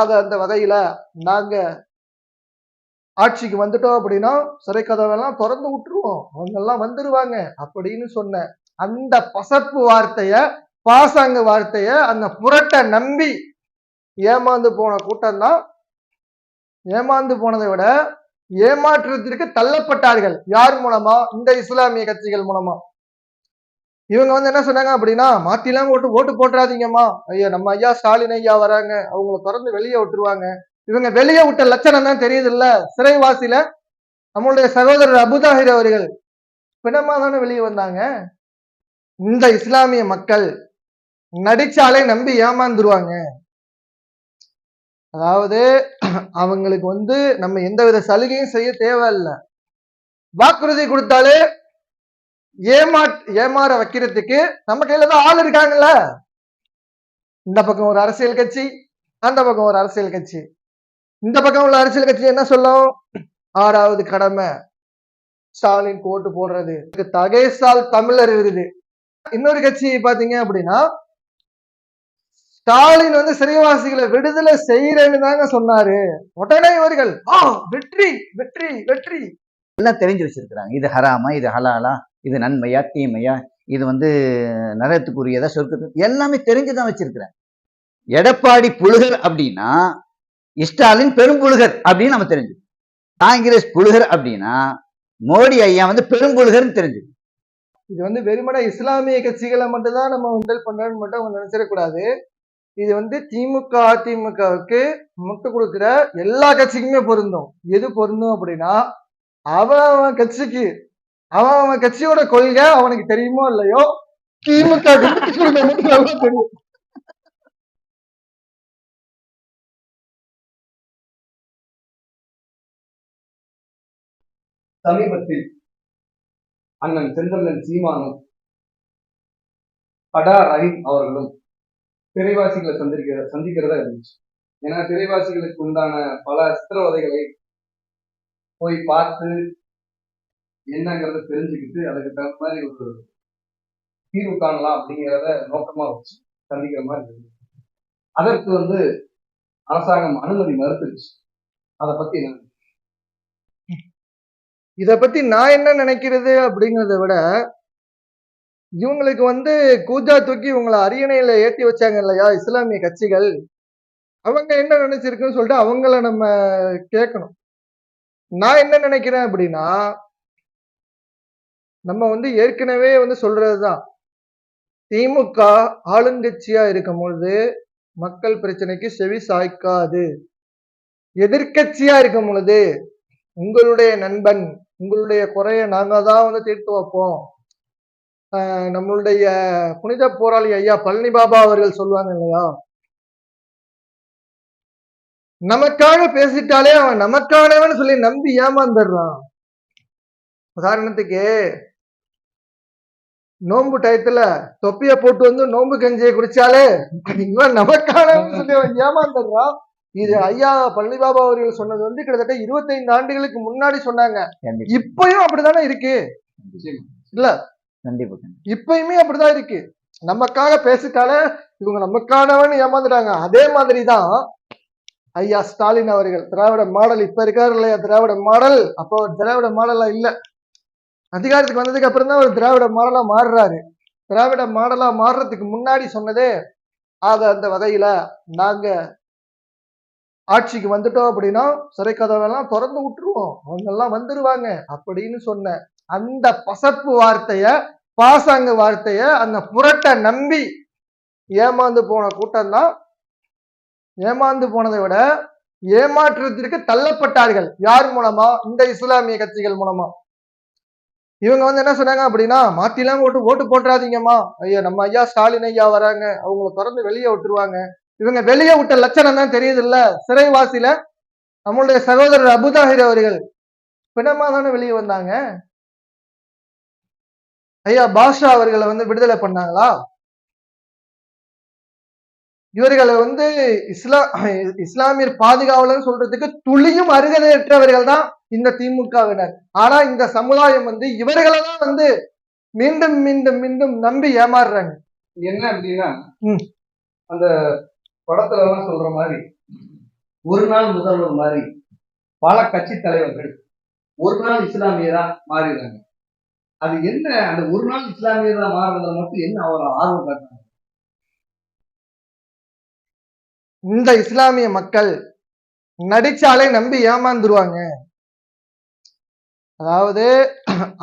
ஆக அந்த வகையில நாங்க ஆட்சிக்கு வந்துட்டோம் அப்படின்னா சிறை கதவெல்லாம் திறந்து விட்டுருவோம். அவங்க எல்லாம் வந்துருவாங்க அப்படின்னு சொன்ன அந்த பசப்பு வார்த்தைய பாசாங்க வார்த்தைய அந்த புரட்டை நம்பி ஏமாந்து போன கூட்டம் தான் ஏமாந்து போனதை விட ஏமாற்றத்திற்கு தள்ளப்பட்டார்கள். யார் மூலமா? இந்த இஸ்லாமிய கட்சிகள் மூலமா. இவங்க வந்து என்ன சொன்னாங்க அப்படின்னா மாத்திலாம் ஓட்டு ஓட்டு போட்டுறாதீங்கம்மா. ஐயா நம்ம ஐயா ஸ்டாலின் ஐயா வராங்க. அவங்கள திறந்து வெளியே விட்டுருவாங்க. இவங்க வெளியே விட்ட லட்சணம் தான் தெரியுது இல்ல சிறைவாசியில நம்மளுடைய சகோதரர் அபுதாஹிர் அவர்கள் பிணமா தானே வெளியே வந்தாங்க? இந்த இஸ்லாமிய மக்கள் நடிச்சாலே நம்பி ஏமாந்துருவாங்க. அதாவது அவங்களுக்கு வந்து நம்ம எந்தவித சலுகையும் செய்ய தேவையில்லை. வாக்குறுதி கொடுத்தாலே ஏமா ஏமாற வைக்கிறதுக்கு நம்ம கையில தான் ஆள் இருக்காங்கல்ல? இந்த பக்கம் ஒரு அரசியல் கட்சி அந்த பக்கம் ஒரு அரசியல் கட்சி. இந்த பக்கம் உள்ள அரசியல் கட்சி என்ன சொல்லும்? ஆறாவது கடமை ஸ்டாலின் கோட்டு போடுறது. தகைசால் தமிழர் இருக்குது இன்னொரு கட்சி பாத்தீங்க அப்படின்னா ஸ்டாலின் வந்து சிறைவாசிகளை விடுதலை செய்யறேன்னு தாங்க சொன்னாரு. உடனே இவர்கள் வெற்றி வெற்றி வெற்றி. எல்லாம் தெரிஞ்சு வச்சிருக்கிறாங்க. இது ஹராமா இது ஹலாலா? இது நன்மையா தீமையா இது வந்து நரகத்துக்குரியதா சொற்க எல்லாமே தெரிஞ்சு தான் வச்சிருக்கிறேன். எடப்பாடி புழுகர் அப்படின்னா ஸ்டாலின் பெரும்புழுகர் அப்படின்னு நம்ம தெரிஞ்சு. காங்கிரஸ் புழுகர் அப்படின்னா மோடி ஐயா வந்து பெரும்புழுகர்னு தெரிஞ்சு. இது வந்து வெறுமனே இஸ்லாமிய கட்சிகளை மட்டும்தான் நம்ம உண்டல் பண்றோம்னு மட்டும் அவங்க நினைச்சிடக்கூடாது. இது வந்து திமுக அதிமுகவுக்கு முட்டு கொடுக்கிற எல்லா கட்சிக்குமே பொருந்தும். எது பொருந்தும் அப்படின்னா அவன் கட்சிக்கு அவன் அவன் கட்சியோட கொள்கை அவனுக்கு தெரியுமோ இல்லையோ? திமுக நல்லா தெரியும். சமீபத்தில் அண்ணன் செந்தமிழன் சீமானும் படா ரஹீம் அவர்களும் திரைவாசிகளை சந்திக்கிற சந்திக்கிறதா இருந்துச்சு. ஏன்னா திரைவாசிகளுக்கு உண்டான பல சித்திரவதைகளை போய் பார்த்து என்னங்கிறத தெரிஞ்சுக்கிட்டு அதுக்கு தகுந்த மாதிரி ஒரு தீர்வு காணலாம் அப்படிங்கிறத நோக்கமா வச்சு சந்திக்கிற மாதிரி இருந்தது அதற்கு வந்து அரசாங்கம் அனுமதி மறுத்துருச்சு. அதை பத்தி என்ன இத பத்தி நான் என்ன நினைக்கிறது அப்படிங்கறத விட இவங்களுக்கு வந்து கூஜா தூக்கி இவங்களை அரியணையில ஏற்றி வச்சாங்க இல்லையா? இஸ்லாமிய கட்சிகள். அவங்க என்ன நினைச்சிருக்குன்னு சொல்லிட்டு அவங்கள நம்ம கேட்கணும். நான் என்ன நினைக்கிறேன் அப்படின்னா நம்ம வந்து ஏற்கனவே வந்து சொல்றதுதான். திமுக ஆளுங்கட்சியா இருக்கும் பொழுது மக்கள் பிரச்சனைக்கு செவி சாய்க்காது. எதிர்க்கட்சியா இருக்கும் பொழுது உங்களுடைய நண்பன் உங்களுடைய குறைய நாங்க தான் வந்து தீர்த்து வைப்போம். ஆஹ் நம்மளுடைய புனித போராளி ஐயா பழனி பாபா அவர்கள் சொல்லுவாங்க இல்லையா? நமக்காக பேசிட்டாலே அவன் நமக்கானவன் சொல்லி நம்பி ஏமாந்துடுறான். உதாரணத்துக்கு நோன்பு டயத்துல தொப்பிய போட்டு வந்து நோன்பு கஞ்சியை குடிச்சாலே இவன் நமக்கானவன் சொல்லி ஏமாந்துடுறான். இது ஐயா பழனி பாபா அவர்கள் சொன்னது வந்து கிட்டத்தட்ட இருபத்தைந்து ஆண்டுகளுக்கு முன்னாடி சொன்னாங்க. இப்பயும் அப்படித்தானே இருக்கு? இல்ல? கண்டிப்பா. இப்பயுமே அப்படிதான் இருக்கு. நமக்காக பேசிட்டாலே இவங்க நமக்கானவன் ஏமாந்துட்டாங்க. அதே மாதிரிதான் ஐயா ஸ்டாலின் அவர்கள் திராவிட மாடல் இப்ப இருக்காரு இல்லையா? திராவிட மாடல். அப்போ திராவிட மாடலா இல்ல. அதிகாரத்துக்கு வந்ததுக்கு அப்புறம் தான் அவர் திராவிட மாடலா மாறுறாரு. திராவிட மாடலா மாறுறதுக்கு முன்னாடி சொன்னதே அத அந்த வகையில நாங்க ஆட்சிக்கு வந்துட்டோம் அப்படின்னா சிறை கதவெல்லாம் திறந்து விட்டுருவோம். அவங்க எல்லாம் வந்துருவாங்க அப்படின்னு சொன்ன அந்த பசப்பு வார்த்தைய பாசாங்க வார்த்தைய அந்த புரட்டை நம்பி ஏமாந்து போன கூட்டம் தான் ஏமாந்து போனதை விட ஏமாற்றத்திற்கு தள்ளப்பட்டார்கள். யார் மூலமா? இந்த இஸ்லாமிய கட்சிகள் மூலமா. இவங்க வந்து என்ன சொன்னாங்க அப்படின்னா மாத்திலாம் ஓட்டு ஓட்டு போட்டுறாதீங்கம்மா. ஐயா நம்ம ஐயா ஸ்டாலின் ஐயா வராங்க. அவங்கள திறந்து வெளியே விட்டுருவாங்க. இவங்க வெளியே விட்ட லட்சணம் தான் தெரியுது இல்ல சிறைவாசியில நம்மளுடைய சகோதரர் அபுதாஹிர் அவர்கள். பிணமா தானே வெளியே வந்தாங்க? ஐயா பாஷா அவர்களை வந்து விடுதலை பண்ணாங்களா? இவர்களை வந்து இஸ்லா இஸ்லாமியர் பாதுகாவலர் சொல்றதுக்கு துளியும் அருகதையற்றவர்கள் தான் இந்த திமுகவினர். ஆனா இந்த சமுதாயம் வந்து இவர்களை தான் வந்து மீண்டும் மீண்டும் மீண்டும் நம்பி ஏமாறுறாங்க. என்ன அப்படின்னா. அந்த படத்துல எல்லாம் சொல்ற மாதிரி ஒரு நாள் முதல்வர் மாதிரி பல கட்சி தலைவர்கள் ஒரு நாள் இஸ்லாமியரா மாறிடுறாங்க. அது என்ன அந்த ஒரு நாள் இஸ்லாமியரா மாறுறதுல மட்டும் என்ன அவர் ஆர்வம் காட்டுறாங்க? இந்த இஸ்லாமிய மக்கள் நடிச்சாலே நம்பி ஏமாந்துருவாங்க. அதாவது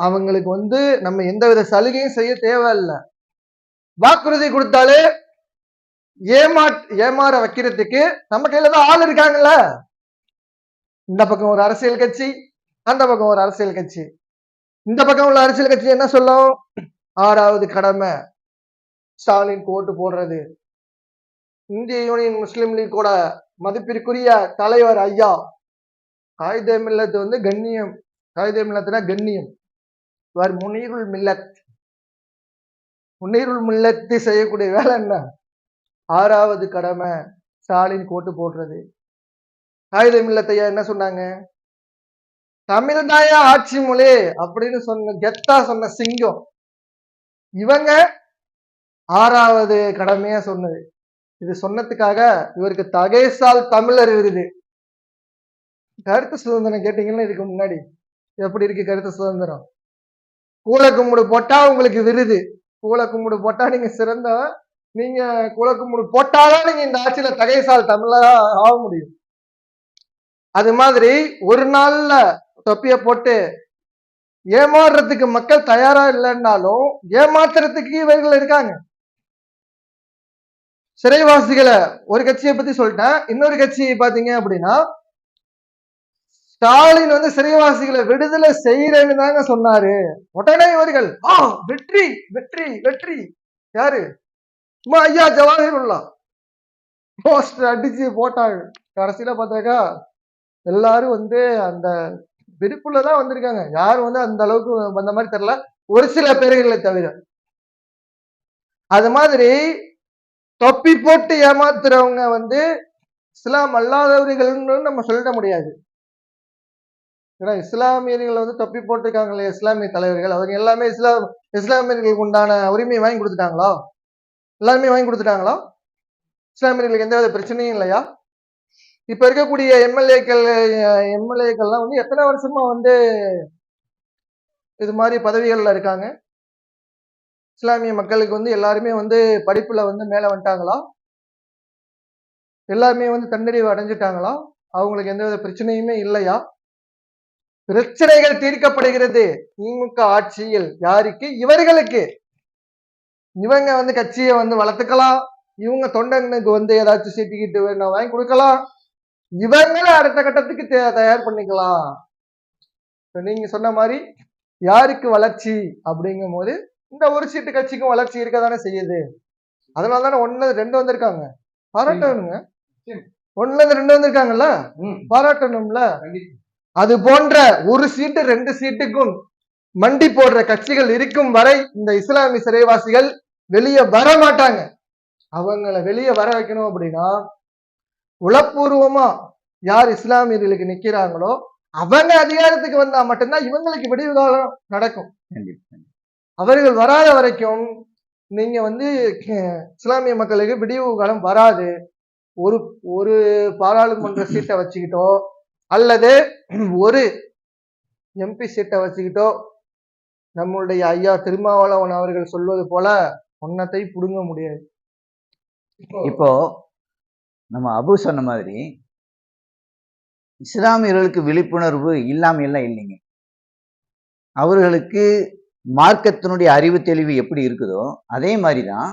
அவங்களுக்கு வந்து நம்ம எந்தவித சலுகையும் செய்ய தேவையில்லை. வாக்குறுதி கொடுத்தாலே ஏமா ஏமாற வைக்கிறதுக்கு நம்ம கையில தான் ஆள் இருக்காங்கல்ல. இந்த பக்கம் ஒரு அரசியல் கட்சி அந்த பக்கம் ஒரு அரசியல் கட்சி. இந்த பக்கம் உள்ள அரசியல் கட்சி என்ன சொல்லும்? ஆறாவது கடமை. ஸ்டாலின் ஓட்டு போடுறது. இந்திய யூனியன் முஸ்லீம் லீக்கோட மதிப்பிற்குரிய தலைவர் ஐயா. காயிதே மில்லத் வந்து கண்ணியம். காயிதே மில்லத்னா கண்ணியம். இவர் முனீருள் மில்லத். முன்னீருள் மில்லத்து செய்யக்கூடிய வேலை என்ன? ஆறாவது கடமை ஸ்டாலின் கோட்டு போடுறது. காகித மில்லத்தையா என்ன சொன்னாங்க? தமிழ் ஆட்சி மொழி அப்படின்னு சொன்ன கெத்தா சொன்ன சிங்கம். இவங்க ஆறாவது கடமையா சொன்னது. இது சொன்னதுக்காக இவருக்கு தகைசால் தமிழர் விருது. கருத்து சுதந்திரம் கேட்டீங்கன்னா இதுக்கு முன்னாடி? எப்படி இருக்கு கருத்து சுதந்திரம்? கூல போட்டா உங்களுக்கு விருது. கூல போட்டா நீங்க சிறந்த நீங்க கூல போட்டாதான் நீங்க இந்த ஆட்சியில தகைசால் தமிழரா ஆக முடியும். அது மாதிரி ஒரு நாள்ல தொப்பிய போட்டு ஏமாறுறதுக்கு மக்கள் தயாரா இல்லைன்னாலும் ஏமாத்துறதுக்கு இவர்கள் இருக்காங்க. சிறைவாசிகளை ஒரு கட்சியை பத்தி சொல்லிட்டேன். இன்னொரு கட்சி பாத்தீங்க அப்படின்னா ஸ்டாலின் வந்து சிறைவாசிகளை விடுதலை செய்யறேன்னு தாங்க சொன்னாரு. உடனே இவர்கள் ஆ வெற்றி வெற்றி வெற்றி. யாரு? சும்மா ஐயா ஜவாஹிருல்லா. போஸ்டர் அடிச்சு போட்டாங்க. கடைசியில பார்த்தாக்கா எல்லாரும் வந்து அந்த விருப்புல தான் வந்திருக்காங்க. யாரும் வந்து அந்த அளவுக்கு வந்த மாதிரி தெரியல. ஒரு சில பேர்களை தவிர. அது மாதிரி தொப்பி போட்டு ஏமாத்துறவங்க வந்து இஸ்லாம் அல்லாதவர்கள்னு நம்ம சொல்லிட முடியாது. ஏன்னா இஸ்லாமியர்கள் வந்து தொப்பி போட்டிருக்காங்களே இஸ்லாமிய தலைவர்கள். அவங்க எல்லாமே இஸ்லாம் இஸ்லாமியர்களுக்கு உண்டான உரிமையை வாங்கி கொடுத்துட்டாங்களா? எல்லாருமே வாங்கி கொடுத்துட்டாங்களா? இஸ்லாமியர்களுக்கு எந்த வித பிரச்சனையும் இல்லையா? இப்ப இருக்கக்கூடிய எம்எல்ஏக்கள் எம்எல்ஏக்கள்லாம் வந்து எத்தனை வருஷமா வந்து இது மாதிரி பதவிகள்ல இருக்காங்க? இஸ்லாமிய மக்களுக்கு வந்து எல்லாருமே வந்து படிப்புல வந்து மேல வந்துட்டாங்களா? எல்லாருமே வந்து தன்னறிவு அடைஞ்சிட்டாங்களா? அவங்களுக்கு எந்தவித பிரச்சனையுமே இல்லையா? பிரச்சனைகள் தீர்க்கப்படுகிறது. திமுக ஆட்சியில் யாருக்கு? இவர்களுக்கு. இவங்க வந்து கட்சியை வந்து வளர்த்துக்கலாம். இவங்க தொண்டனுக்கு வந்து ஏதாச்சும் சீட்டுக்கிட்டு வேணும் வாங்கி கொடுக்கலாம். இவங்கள அடுத்த கட்டத்துக்கு தே- தயார் பண்ணிக்கலாம். நீங்க சொன்ன மாதிரி யாருக்கு வளர்ச்சி அப்படிங்கும் போது இந்த ஒரு சீட்டு கட்சிக்கும் வளர்ச்சி இருக்க தானே செய்யுது? அதனால தானே ஒண்ணு ரெண்டு வந்திருக்காங்க. பாராட்டணுங்க. ஒண்ணுல இருந்து ரெண்டு வந்திருக்காங்கல்ல? பாராட்டணும்ல. அது போன்ற ஒரு சீட்டு ரெண்டு சீட்டுக்கும் மண்டி போடுற கட்சிகள் இருக்கும் வரை இந்த இஸ்லாமிய சிறைவாசிகள் வெளியே வர மாட்டாங்க. அவங்கள வெளியே வர வைக்கணும் அப்படின்னா உளப்பூர்வமா யார் இஸ்லாமியர்களுக்கு நிக்கிறாங்களோ அவங்க அதிகாரத்துக்கு வந்தா மட்டும்தான் இவங்களுக்கு விடிவு காலம் நடக்கும். அவர்கள் வராத வரைக்கும் நீங்க வந்து இஸ்லாமிய மக்களுக்கு விடிவு காலம் வராது. ஒரு ஒரு பாராளுமன்ற சீட்டை வச்சுக்கிட்டோ அல்லது ஒரு எம்பி சீட்டை வச்சுக்கிட்டோ நம்மளுடைய ஐயா திருமாவளவன் அவர்கள் சொல்வது போல ஒன்னத்தை புடுங்க முடியாது. இப்போ நம்ம அபு சொன்ன மாதிரி இஸ்லாமியர்களுக்கு விழிப்புணர்வு இல்லாமல் எல்லாம் இல்லைங்க. அவர்களுக்கு மார்க்கத்தினுடைய அறிவு தெளிவு எப்படி இருக்குதோ அதே மாதிரி தான்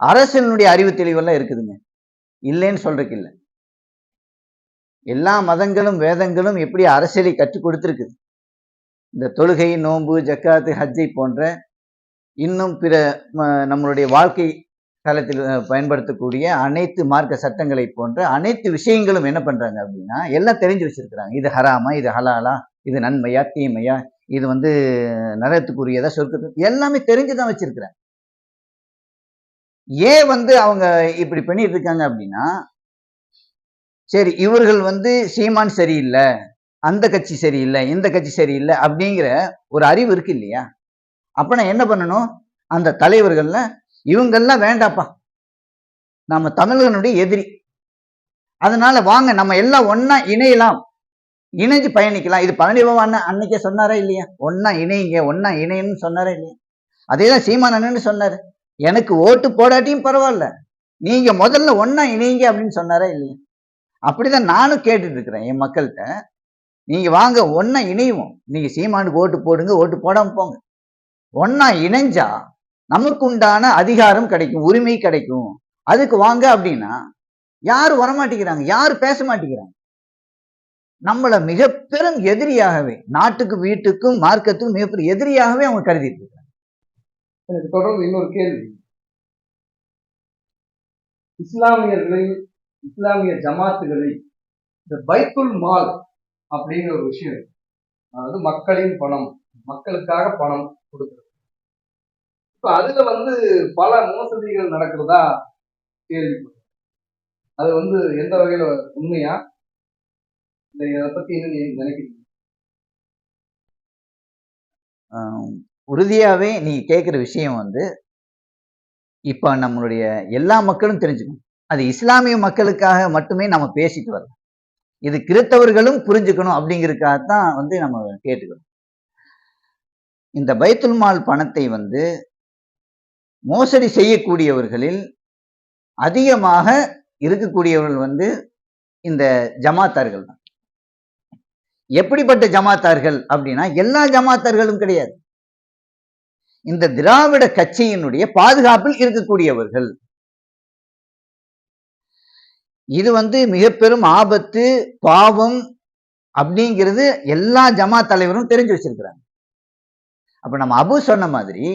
அரசியலினுடைய அறிவு தெளிவெல்லாம் இருக்குதுங்க. இல்லைன்னு சொல்றதுக்கு இல்லை. எல்லா மதங்களும் வேதங்களும் எப்படி அரசியலை கற்றுக் கொடுத்துருக்குது. இந்த தொழுகை நோன்பு ஜக்காத்து ஹஜ்ஜை போன்ற இன்னும் பிற நம்மளுடைய வாழ்க்கை தளத்தில் பயன்படுத்தக்கூடிய அனைத்து மார்க்க சட்டங்களை போன்ற அனைத்து விஷயங்களும் என்ன பண்ணுறாங்க அப்படின்னா எல்லாம் தெரிஞ்சு வச்சிருக்கிறாங்க. இது ஹராமா இது ஹலாலா இது நன்மையா தீமையா இது வந்து நரகத்துக்குரியதா சொர்க்கத்து எல்லாமே தெரிஞ்சுதான் வச்சிருக்கிறேன். ஏன் வந்து அவங்க இப்படி பண்ணிட்டு இருக்காங்க அப்படின்னா சரி இவர்கள் வந்து சீமான் சரியில்லை அந்த கட்சி சரியில்லை இந்த கட்சி சரியில்லை அப்படிங்கிற ஒரு அறிவு இருக்கு இல்லையா? அப்போ நான் என்ன பண்ணணும்? அந்த தலைவர்கள்ல இவங்கெல்லாம் வேண்டாப்பா. நாம தமிழர்களுடைய எதிரி. அதனால வாங்க நம்ம எல்லாம் ஒன்னா இணையலாம். இணைஞ்சு பயணிக்கலாம். இது பழனி பவான் அன்னைக்கே சொன்னாரா இல்லையா? ஒன்னா இணையுங்க ஒன்னா இணையன்னு சொன்னாரா இல்லையா? அதே தான் சீமான் அண்ணன் சொன்னாரு. எனக்கு ஓட்டு போடாட்டியும் பரவாயில்ல. நீங்க முதல்ல ஒன்னா இணையுங்க அப்படின்னு சொன்னாரா இல்லையா? அப்படிதான் நானும் கேட்டுட்டு இருக்கிறேன் என் மக்கள்கிட்ட. நீங்க வாங்க ஒன்னா இணையுவோம் நீங்க சீமானுக்கு ஓட்டு போடுங்க ஓட்டு போடாம போங்க. ஒன்னா இணைஞ்சா நமக்கு உண்டான அதிகாரம் கிடைக்கும் உரிமை கிடைக்கும். அதுக்கு வாங்க அப்படின்னா யாரும் வரமாட்டேங்கிறாங்க. யாரும் பேச மாட்டேங்கிறாங்க. நம்மள மிக பெரும் எதிரியாகவே நாட்டுக்கு வீட்டுக்கும் மார்க்கத்துக்கும் மிகப்பெரிய எதிரியாகவே அவங்க கருதி இருக்காங்க. எனக்கு தொடர்ந்து இன்னொரு கேள்வி. இஸ்லாமியர்களை இஸ்லாமிய ஜமாத்துகளை இந்த பைத்துல் மால் அப்படிங்கிற ஒரு விஷயம் அதாவது மக்களின் பணம் மக்களுக்காக பணம் கொடுக்குறது. இப்ப அதுல வந்து பல மோசடிகள் நடக்கிறதா கேள்விப்பட்டேன். அது வந்து எந்த வகையில உண்மையா? இந்த இதை பத்தி என்ன நினைக்கிறீங்க? கேட்குற விஷயம் வந்து இப்ப நம்மளுடைய எல்லா மக்களும் தெரிஞ்சுக்கணும். அது இஸ்லாமிய மக்களுக்காக மட்டுமே நம்ம பேசிட்டு வரலாம் இது கிறித்தவர்களும் புரிஞ்சுக்கணும் அப்படிங்கிறதுக்காகத்தான் வந்து நம்ம கேட்டுக்கணும். இந்த பைத்துல் மால் பணத்தை வந்து மோசடி செய்யக்கூடியவர்களில் அதிகமாக இருக்கக்கூடியவர்கள் வந்து இந்த ஜமாத்தார்கள் தான். எப்படிப்பட்ட ஜமாத்தார்கள் அப்படின்னா எல்லா ஜமாத்தார்களும் கிடையாது. இந்த திராவிட கட்சியினுடைய பாதுகாப்பில் இருக்கக்கூடியவர்கள். இது வந்து மிக பெரும் ஆபத்து பாவம் அப்படிங்கிறது எல்லா ஜமா தலைவரும் தெரிஞ்சு வச்சிருக்கிறாங்க. அப்ப நம்ம அபு சொன்ன மாதிரி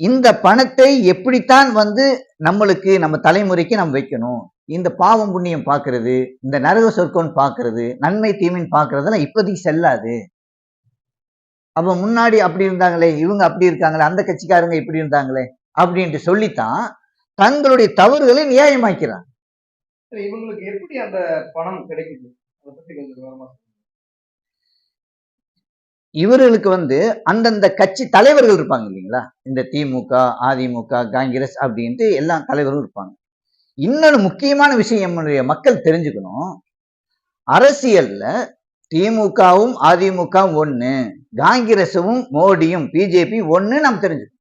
இந்த பணத்தை எப்படித்தான் வந்து நம்மளுக்கு நம்ம தலைமுறைக்கு நம்ம வைக்கணும்? இந்த பாவம் புண்ணியம் பார்க்கறது இந்த நரக சொர்க்கம்னு பார்க்கறது நன்மை தீமைன்னு பார்க்கறதெல்லாம் இப்போதைக்கு செல்லாது. அப்ப முன்னாடி அப்படி இருந்தாங்களே இவங்க அப்படி இருக்காங்களே அந்த கட்சிக்காரங்க இப்படி இருந்தாங்களே அப்படின்ட்டு சொல்லித்தான் தங்களுடைய தவறுகளை நியாயமாக்கிறான். இவங்களுக்கு எப்படி அந்த பணம் கிடைக்குது? இவர்களுக்கு வந்து அந்தந்த கட்சி தலைவர்கள் இருப்பாங்க இல்லைங்களா? இந்த திமுக அதிமுக காங்கிரஸ் அப்படின்ட்டு எல்லா தலைவரும் இருப்பாங்க. இன்னொரு முக்கியமான விஷயம் நம்முடைய மக்கள் தெரிஞ்சுக்கணும். அரசியல்ல திமுகவும் அதிமுகவும் ஒண்ணு காங்கிரஸும் மோடியும் பிஜேபி ஒண்ணு நாம் தெரிஞ்சுக்கணும்.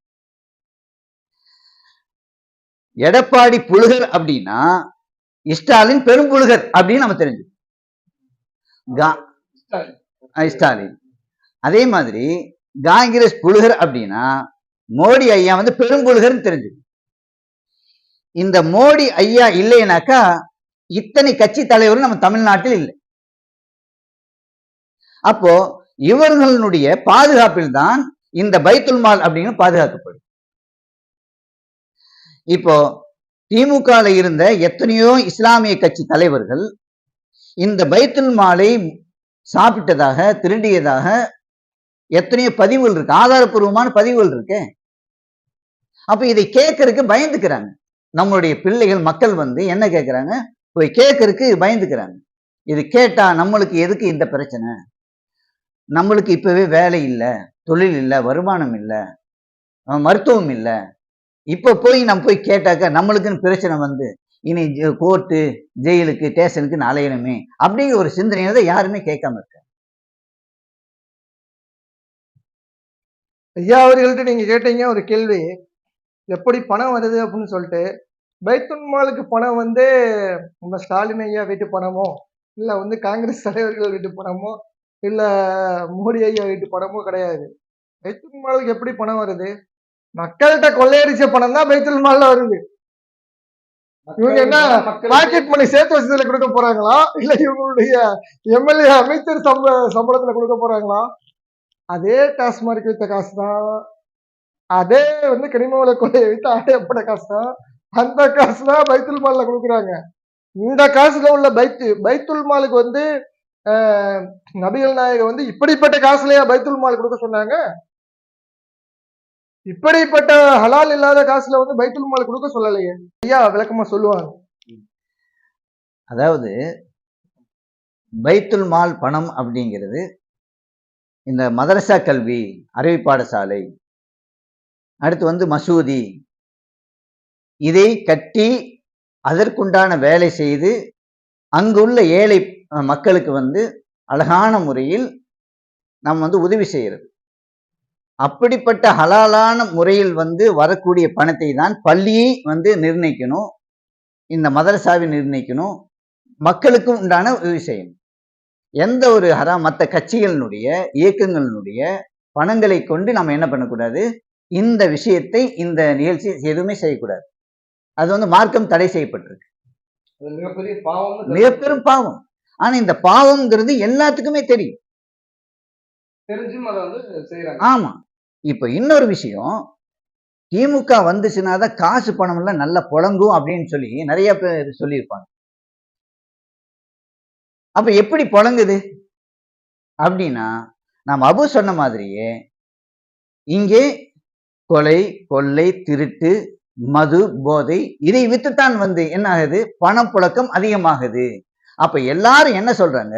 எடப்பாடி புழுகர் அப்படின்னா ஸ்டாலின் பெரும் புழுகர் அப்படின்னு நம்ம தெரிஞ்சுக்கணும். ஸ்டாலின். அதே மாதிரி காங்கிரஸ் புழுகர் அப்படின்னா மோடி ஐயா வந்து பெரும் புழுகர்னு தெரிஞ்சு இந்த மோடி ஐயா இல்லைனாக்கா இத்தனை கட்சி தலைவரும் நம்ம தமிழ்நாட்டில் இல்லை. அப்போ இவர்களுடைய பாதுகாப்பில் தான் இந்த பைத்துல் மால் அப்படின்னு பாதுகாக்கப்படும். இப்போ திமுகல இருந்த எத்தனையோ இஸ்லாமிய கட்சி தலைவர்கள் இந்த பைத்துல் மாலை சாப்பிட்டதாக திருடியதாக எத்தனையோ பதிவுகள் இருக்கு. ஆதாரப்பூர்வமான பதிவுகள் இருக்கு. அப்ப இதை கேட்கறதுக்கு பயந்துக்கிறாங்க. நம்மளுடைய பிள்ளைகள் மக்கள் வந்து என்ன கேட்கறாங்க? போய் கேட்கறதுக்கு பயந்துக்கிறாங்க. இது கேட்டா நம்மளுக்கு எதுக்கு இந்த பிரச்சனை? நம்மளுக்கு இப்பவே வேலை இல்லை தொழில் இல்லை வருமானம் இல்லை மருத்துவம் இல்லை. இப்ப போய் நம்ம போய் கேட்டாக்க நம்மளுக்குன்னு பிரச்சனை வந்து இனி கோர்ட்டு ஜெயிலுக்கு ஸ்டேஷனுக்கு அலையணுமே அப்படிங்கிற ஒரு சிந்தனையை தான் யாருமே கேட்காம இருக்காங்க. ஐயா அவர்கள்ட்ட நீங்க கேட்டீங்க ஒரு கேள்வி. எப்படி பணம் வருது அப்படின்னு சொல்லிட்டு பைத்துல் மாலுக்கு பணம் வந்து நம்ம ஸ்டாலின் ஐயா வீட்டு பணமோ இல்ல வந்து காங்கிரஸ் தலைவர்கள் வீட்டு பணமோ இல்ல மோடி ஐயா வீட்டு பணமோ கிடையாது. பைத்துல் மாலுக்கு எப்படி பணம் வருது? மக்கள்கிட்ட கொள்ளையடிச்ச பணம் தான் பைத்துல் மால்ல வருது. இவங்க என்ன பாக்கெட் மணி சேர்த்து வச்சதுல கொடுக்க போறாங்களா? இல்ல இவங்களுடைய எம்எல்ஏ அமைச்சர் சம்ப சம்பளத்துல கொடுக்க போறாங்களா? அதே டாஸ்மார்க் வித்த காசு தான் அதே வந்து கனிமவள கொள்ளையை வித்து ஆடையப்பட காசு தான் அந்த காசு தான் பைத்துல் மாலில் கொடுக்குறாங்க. இந்த காசுல உள்ள பைத்து பைத்துல் மாலுக்கு வந்து நபிகள் நாயகம் வந்து இப்படிப்பட்ட காசுலயா பைத்துல் மால் கொடுக்க சொன்னாங்க? இப்படிப்பட்ட ஹலால் இல்லாத காசுல வந்து பைத்துல் மால் கொடுக்க சொல்லலையே. ஐயா விளக்கமா சொல்லுவாங்க. அதாவது பைத்துல் மால் பணம் அப்படிங்கிறது இந்த மதரசா கல்வி அரபி பாடசாலை அடுத்து வந்து மசூதி இதை கட்டி அதற்குண்டான வேலை செய்து அங்குள்ள ஏழை மக்களுக்கு வந்து அழகான முறையில் நம்ம வந்து உதவி செய்கிறது. அப்படிப்பட்ட ஹலாலான முறையில் வந்து வரக்கூடிய பணத்தை தான் பள்ளியை வந்து நிர்ணயிக்கணும் இந்த மதரசாவை நிர்ணயிக்கணும் மக்களுக்கும் உண்டான உதவி செய்யணும். எந்த ஒரு ஹரா மற்ற கட்சிகளினுடைய இயக்கங்களினுடைய பணங்களை கொண்டு நம்ம என்ன பண்ணக்கூடாது? இந்த விஷயத்தை இந்த நிகழ்ச்சி எதுவுமே செய்யக்கூடாது. அது வந்து மார்க்கம் தடை செய்யப்பட்டிருக்கு. மிகப்பெரிய பாவம் மிகப்பெரும் பாவம். ஆனா இந்த பாவம்ங்கிறது எல்லாத்துக்குமே தெரியும். தெரிஞ்சும் அதை வந்து ஆமா. இப்ப இன்னொரு விஷயம் திமுக வந்துச்சுன்னா தான் காசு பணம் எல்லாம் நல்லா புழங்கும் அப்படின்னு சொல்லி நிறைய பேர் சொல்லியிருப்பாங்க. அப்ப எப்படி புழங்குது? அப்படின்னா நாம் அபு சொன்ன மாதிரியே இங்கே கொலை கொள்ளை திருட்டு மது போதை இதை வித்துத்தான் வந்து என்ன ஆகுது? பணப்புழக்கம் அதிகமாகுது. அப்ப எல்லாரும் என்ன சொல்றாங்க?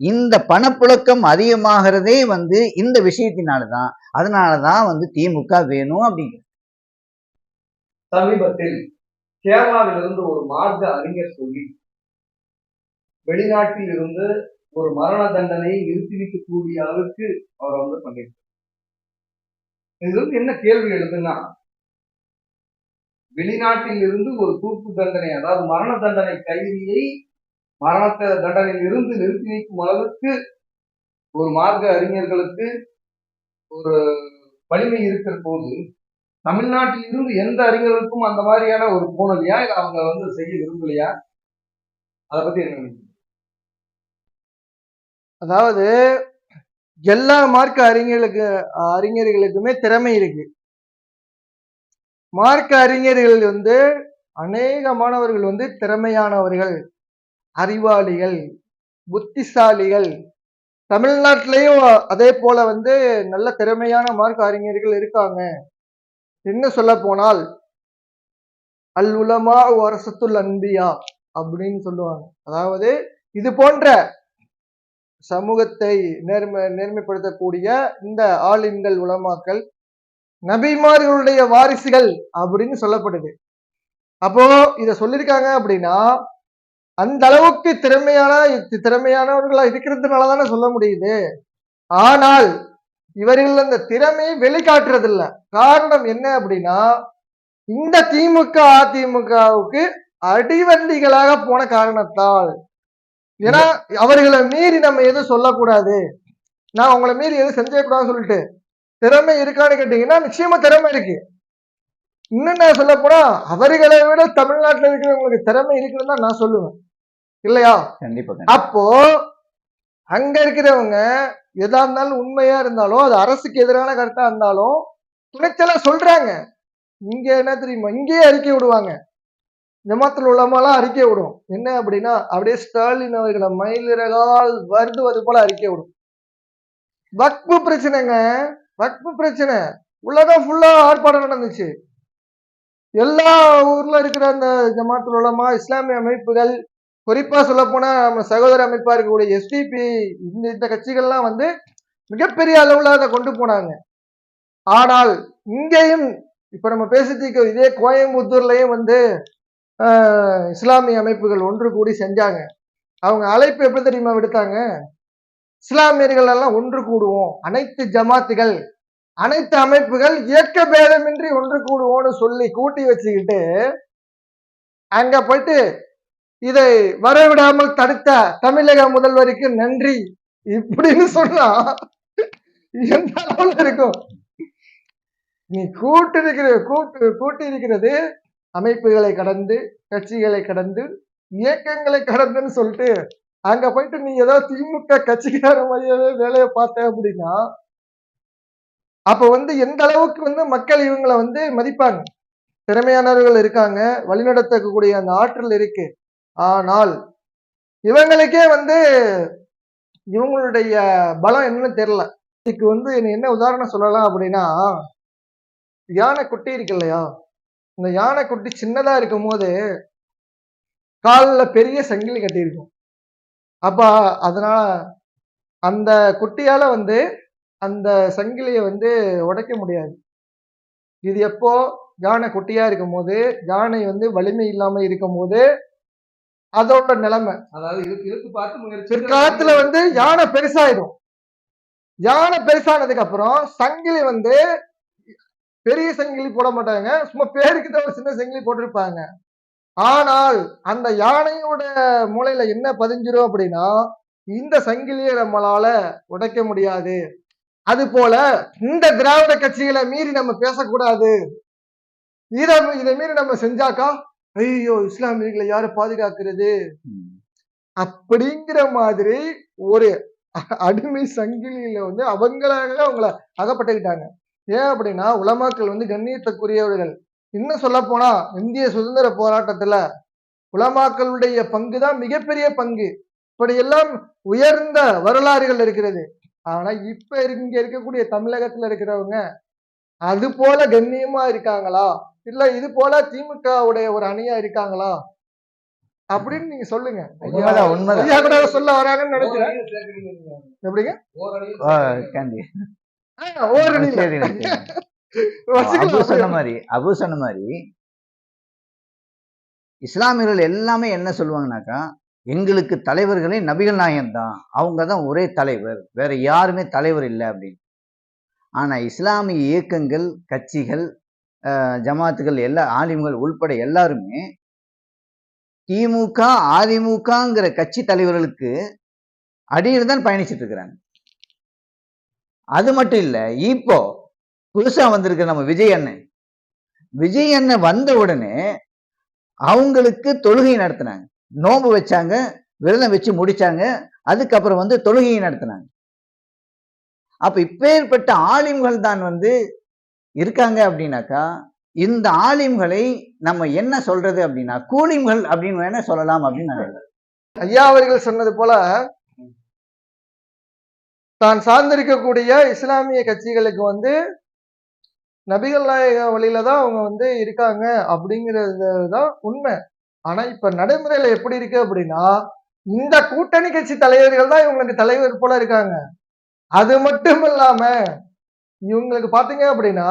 இந்த பணப்புழக்கம் அதிகமாகிறதே வந்து இந்த விஷயத்தினாலதான். அதனாலதான் வந்து திமுக வேணும் அப்படிங்கிற. சமீபத்தில் கேரளாவிலிருந்து ஒரு மார்க்க அறிஞர் சொல்லி வெளிநாட்டில் இருந்து ஒரு மரண தண்டனையை நிறுத்தி வைக்கக்கூடிய அளவுக்கு அவரை வந்து பண்ணிருக்காரு இது வந்து என்ன கேள்வி எழுதுன்னா வெளிநாட்டில் இருந்து ஒரு தூக்கு தண்டனை அதாவது மரண தண்டனை கைதியை மரண தண்டனையில் இருந்து நிறுத்தி வைக்கும் அளவுக்கு ஒரு மார்க்க அறிஞர்களுக்கு ஒரு வலிமை இருக்கிற போது தமிழ்நாட்டில் இருந்து எந்த அறிஞர்களுக்கும் அந்த மாதிரியான ஒரு போனலையா இல்லை அவங்க வந்து செய்ய விரும்பலையா? அதை பத்தி என்ன நினைக்கிறேன் அதாவது எல்லா மார்க்க அறிஞர்களுக்கு அறிஞர்களுக்குமே திறமை இருக்கு. மார்க்க அறிஞர்கள் வந்து அநேக மாணவர்கள் வந்து திறமையானவர்கள் அறிவாளிகள் புத்திசாலிகள். தமிழ்நாட்டிலையும் அதே போல வந்து நல்ல திறமையான மார்க்க அறிஞர்கள் இருக்காங்க. என்ன சொல்ல போனால் அல் உலமா வரசத்துல் அன்பியா அப்படின்னு சொல்லுவாங்க. அதாவது இது போன்ற சமூகத்தை நேர்மை நேர்மைப்படுத்தக்கூடிய இந்த ஆளின்கள் உலமாக்கள் நபிமார்களுடைய வாரிசுகள் அப்படின்னு சொல்லப்படுது. அப்போ இத சொல்லியிருக்காங்க அப்படின்னா அந்த அளவுக்கு திறமையான திறமையானவர்களா இருக்கிறதுனால தானே சொல்ல முடியுது. ஆனால் இவர்கள் அந்த திறமையை வெளிக்காட்டுறது இல்ல காரணம் என்ன அப்படின்னா இந்த திமுக அதிமுகவுக்கு அடிவண்டிகளாக போன காரணத்தால். ஏன்னா அவர்களை மீறி நம்ம எதுவும் சொல்லக்கூடாது. நான் உங்களை மீறி எதுவும் செஞ்சக்கூடாதுன்னு சொல்லிட்டு திறமை இருக்கான்னு கேட்டீங்கன்னா நிச்சயமா திறமை இருக்கு. இன்னும் நான் சொல்ல போனா அவர்களை விட தமிழ்நாட்டுல இருக்கிறவங்களுக்கு திறமை இருக்குன்னு தான் நான் சொல்லுவேன். இல்லையா? கண்டிப்பா கண்டிப்பா. அப்போ அங்க இருக்கிறவங்க எதா இருந்தாலும் உண்மையா இருந்தாலும் அது அரசுக்கு எதிரான கருத்தா இருந்தாலும் துணைச்சலா சொல்றாங்க. இங்க என்ன தெரியுமா? இங்கேயே அறிக்கை விடுவாங்க. ஜமாத்தில் உள்ளமாலாம் அறிக்கை விடும். என்ன அப்படின்னா அப்படியே ஸ்டாலின் அவர்களை மயிலிறகால் வருதுவது போல அறிக்கை விடும். வக்பு பிரச்சனைங்க. வக்பு பிரச்சனை. உலகம் ஃபுல்லா ஆர்ப்பாட்டம் நடந்துச்சு. எல்லா ஊர்ல இருக்கிற அந்த ஜமாத்துல் உள்ளமா இஸ்லாமிய அமைப்புகள் குறிப்பா சொல்ல போனா நம்ம சகோதர அமைப்பா இருக்கக்கூடிய எஸ்டிபி இந்த இந்த கட்சிகள்லாம் வந்து மிகப்பெரிய அளவுல அதை கொண்டு போனாங்க. ஆனால் இங்கேயும் இப்ப நம்ம பேசிட்டு இதே கோயம்புத்தூர்லயும் வந்து இஸ்லாமிய அமைப்புகள் ஒன்று கூடி செஞ்சாங்க. அவங்க அழைப்பு எப்படி தெரியுமா விடுத்தாங்க? இஸ்லாமியர்கள் எல்லாம் ஒன்று கூடுவோம். அனைத்து ஜமாத்துகள் அனைத்து அமைப்புகள் இயக்க பேதமின்றி ஒன்று கூடுவோம்னு சொல்லி கூட்டி வச்சுக்கிட்டு அங்க போயிட்டு இதை வரவிடாமல் தடுத்த தமிழக முதல்வருக்கு நன்றி இப்படின்னு சொன்னா எந்த அளவுல இருக்கும்? நீ கூட்டு இருக்கிற கூட்டு கூட்டி இருக்கிறது அமைப்புகளை கடந்து கட்சிகளை கடந்து இயக்கங்களை கடந்துன்னு சொல்லிட்டு அங்க போயிட்டு நீ ஏதோ திமுக கட்சிக்கார மாதிரியாவே வேலையை பார்த்த அப்படின்னா அப்ப வந்து எந்த அளவுக்கு வந்து மக்கள் இவங்களை வந்து மதிப்பாங்க? திறமையானவர்கள் இருக்காங்க வழிநடத்தக்கூடிய அந்த ஆற்றல் இருக்கு. ஆனால் இவங்களுக்கே வந்து இவங்களுடைய பலம் என்னன்னு தெரியல. இதுக்கு வந்து என்ன உதாரணம் சொல்லலாம் அப்படின்னா யானை குட்டி இருக்கு இல்லையா? இந்த யானை குட்டி சின்னதா இருக்கும் போது காலில் பெரிய சங்கிலி கட்டியிருக்கும். அப்ப அதனால அந்த குட்டியால வந்து அந்த சங்கிலியை வந்து உடைக்க முடியாது. இது எப்போ யானை குட்டியா இருக்கும் போது யானை வந்து வலிமை இல்லாம இருக்கும் போது அதோட நிலைமை. அதாவது இழுத்து பார்த்து முயற்சி பிற்காலத்துல வந்து யானை பெருசாயிடும். யானை பெருசானதுக்கு அப்புறம் சங்கிலி வந்து பெரிய சங்கிலி போட மாட்டாங்க. சும்மா பேருக்கு தான் ஒரு சின்ன சங்கிலி போட்டிருப்பாங்க. ஆனால் அந்த யானையோட மூளையில என்ன பதிஞ்சிரும் அப்படின்னா இந்த சங்கிலியை நம்மளால உடைக்க முடியாது. அது போல இந்த திராவிட கட்சிகளை மீறி நம்ம பேசக்கூடாது. இதை இதை மீறி நம்ம செஞ்சாக்கா ஐயோ இஸ்லாமியர்களை யாரு பாதுகாக்கிறது? அப்படிங்கிற மாதிரி ஒரு அடிமை சங்கிலியில வந்து அவங்களாக அவங்கள அகப்பட்டுக்கிட்டாங்க. ஏன் அப்படின்னா உலமாக்கள் வந்து கண்ணியத்துக்குரியவர்கள். இன்னும் சொல்ல போனா இந்திய சுதந்திர போராட்டத்துல உலமாக்களுடைய பங்கு தான் மிகப்பெரிய பங்கு. இப்படி எல்லாம் உயர்ந்த வரலாறுகள் இருக்கிறது. ஆனா இப்ப இங்க இருக்கக்கூடிய தமிழகத்துல இருக்கிறவங்க அது போல கண்ணியமா இருக்காங்களா? இல்ல இது போல திமுகவுடைய ஒரு அணியா இருக்காங்களா? அப்படின்னு நீங்க சொல்லுங்க. சொல்ல வராங்கன்னு நினைக்கிறேன். எப்படிங்க? அபு சொன்ன. மாதிரி அபு சொன்ன மாதிரி இஸ்லாமியர்கள் எல்லாமே என்ன சொல்லுவாங்கனாக்கா எங்களுக்கு தலைவர்களே நபிகள் நாயகம் தான். அவங்க தான் ஒரே தலைவர். வேற யாருமே தலைவர் இல்லை அப்படின்னு. ஆனா இஸ்லாமிய இயக்கங்கள் கட்சிகள் ஜமாத்துகள் எல்லா ஆலிம்கள் உள்பட எல்லாருமே திமுக அதிமுகங்கிற கட்சி தலைவர்களுக்கு அடியில் தான் பயணிச்சிட்டு இருக்கிறாங்க. அது மட்டும் இல்ல இப்போ புதுசா வந்திருக்க நம்ம விஜய் அண்ணன். விஜய் அண்ணன் வந்த உடனே அவங்களுக்கு தொழுகை நடத்தினாங்க. நோன்பு வச்சாங்க விரதம் வச்சு முடிச்சாங்க அதுக்கப்புறம் வந்து தொழுகையை நடத்தினாங்க. அப்ப இப்பேற்பட்ட ஆலிம்கள் தான் வந்து இருக்காங்க அப்படின்னாக்கா இந்த ஆலிம்களை நம்ம என்ன சொல்றது அப்படின்னா கூலிம்கள் அப்படின்னு வேணா சொல்லலாம் அப்படின்னு ஐயா அவர்கள் சொன்னது போல தான் சார்ந்திருக்கக்கூடிய இஸ்லாமிய கட்சிகளுக்கு வந்து நபிகள் நாயக வழியில தான் அவங்க வந்து இருக்காங்க அப்படிங்கிறது தான் உண்மை. ஆனா இப்ப நடைமுறையில எப்படி இருக்கு அப்படின்னா இந்த கூட்டணி கட்சி தலைவர்கள் தான் இவங்களுக்கு தலைவர் போல இருக்காங்க. அது மட்டும் இல்லாம இவங்களுக்கு பாத்தீங்க அப்படின்னா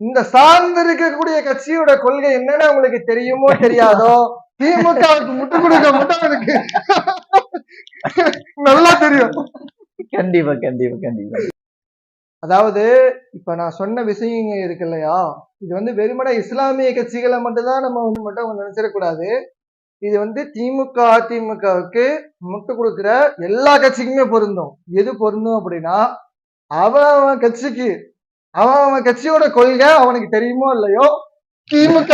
இந்த சார்ந்து இருக்கக்கூடிய கட்சியோட கொள்கை என்னன்னு அவங்களுக்கு தெரியுமோ தெரியாதோ திமுகவுக்கு முட்டு கொடுக்க மட்டும் அவனுக்கு நல்லா தெரியும். கண்டிப்பா கண்டிப்பா கண்டிப்பா. அதாவது இப்ப நான் சொன்ன விஷயங்க இருக்கு இல்லையா? இது வந்து வெறுமன இஸ்லாமிய கட்சிகளை மட்டும்தான் நம்ம வந்து மட்டும் அவங்க நினைச்சிடக்கூடாது. இது வந்து திமுக அதிமுகவுக்கு முட்டு கொடுக்கிற எல்லா கட்சிக்குமே பொருந்தும். எது பொருந்தும் அப்படின்னா அவன் அவன் கட்சிக்கு அவன் அவன் கட்சியோட கொள்கை அவனுக்கு தெரியுமோ இல்லையோ திமுக